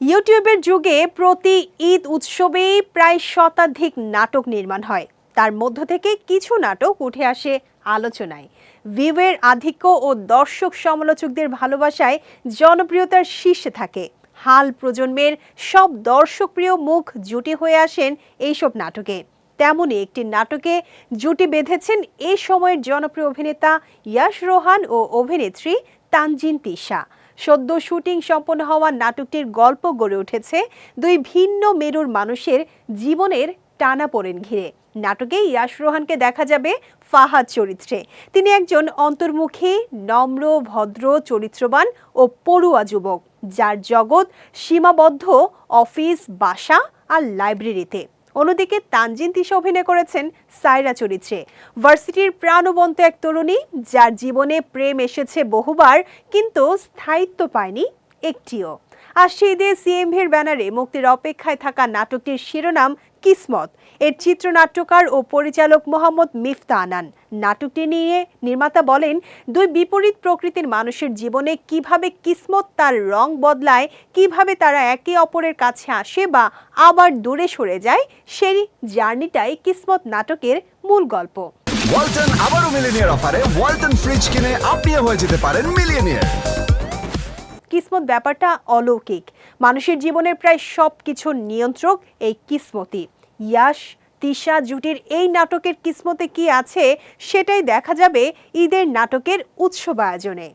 ইউটিউবের যুগে প্রতি ঈদ উৎসবেই প্রায় শতাধিক নাটক নির্মাণ হয়। তার মধ্য থেকে কিছু নাটক উঠে আসে আলোচনায়। ভিউয়ের আধিক্য ও দর্শক সমালোচকদের ভালোবাসায় জনপ্রিয়তার শীর্ষে থাকে। হাল প্রজন্মের সব দর্শকপ্রিয় মুখ জুটি হয়ে আসেন এইসব নাটকে। তেমনই একটি নাটকে জুটি বেঁধেছেন এই সময়ের জনপ্রিয় অভিনেতা ইয়াশ রোহান ও অভিনেত্রী তানজিন তিশা। সদ্য শুটিং সম্পন্ন হওয়া নাটকটির গল্প গড়ে উঠেছে দুই ভিন্ন মেরুর মানুষের জীবনের টানাপোড়েন ঘিরে। নাটকে ইয়াশ রোহানকে দেখা যাবে ফাহাদ চরিত্রে। তিনি একজন অন্তর্মুখী, নম্র, ভদ্র, চরিত্রবান ও পড়ুয়া যুবক। যার জগৎ সীমাবদ্ধ, অফিস, বাসা আর লাইব্রেরিতে। অন্যদিকে তানজিন তিশা অভিনয় করেছেন সাইরা চরিত্রে। ভার্সিটির প্রাণবন্ত এক তরুণী, যার জীবনে প্রেম এসেছে বহুবার, কিন্তু স্থায়িত্ব পায়নি একটিও। আর সেই দিয়ে সিএমভির ব্যানারে মুক্তির অপেক্ষায় থাকা নাটকটির শিরোনাম কিসমত। এর চিত্রনাট্যকার ও পরিচালক মোহাম্মদ মিফতা আনান। নাটকটি নিয়ে নির্মাতা বলেন, দুই বিপরীত প্রকৃতির মানুষের জীবনে কীভাবে কিসমত তার রং বদলায়, কীভাবে তারা একে অপরের কাছে আসে বা আবার দূরে সরে যায়, সেই জার্নিটাই কিসমত নাটকের মূল গল্প। ওয়ালটন আবারও মিলিনিয়ার অফারে ওয়ালটন ফ্রিজ কিনে আপনিও হয়ে যেতে পারেন মিলিয়নিয়ার। কিসমত ব্যাপারটা অলৌকিক। মানুষের জীবনের প্রায় সব কিছুর নিয়ন্ত্রক এই কিসমতি। ইয়াস তিশা জুটির এই নাটকের কিসমতে কি আছে, সেটাই দেখা যাবে ঈদের নাটকের উৎসব আয়োজনে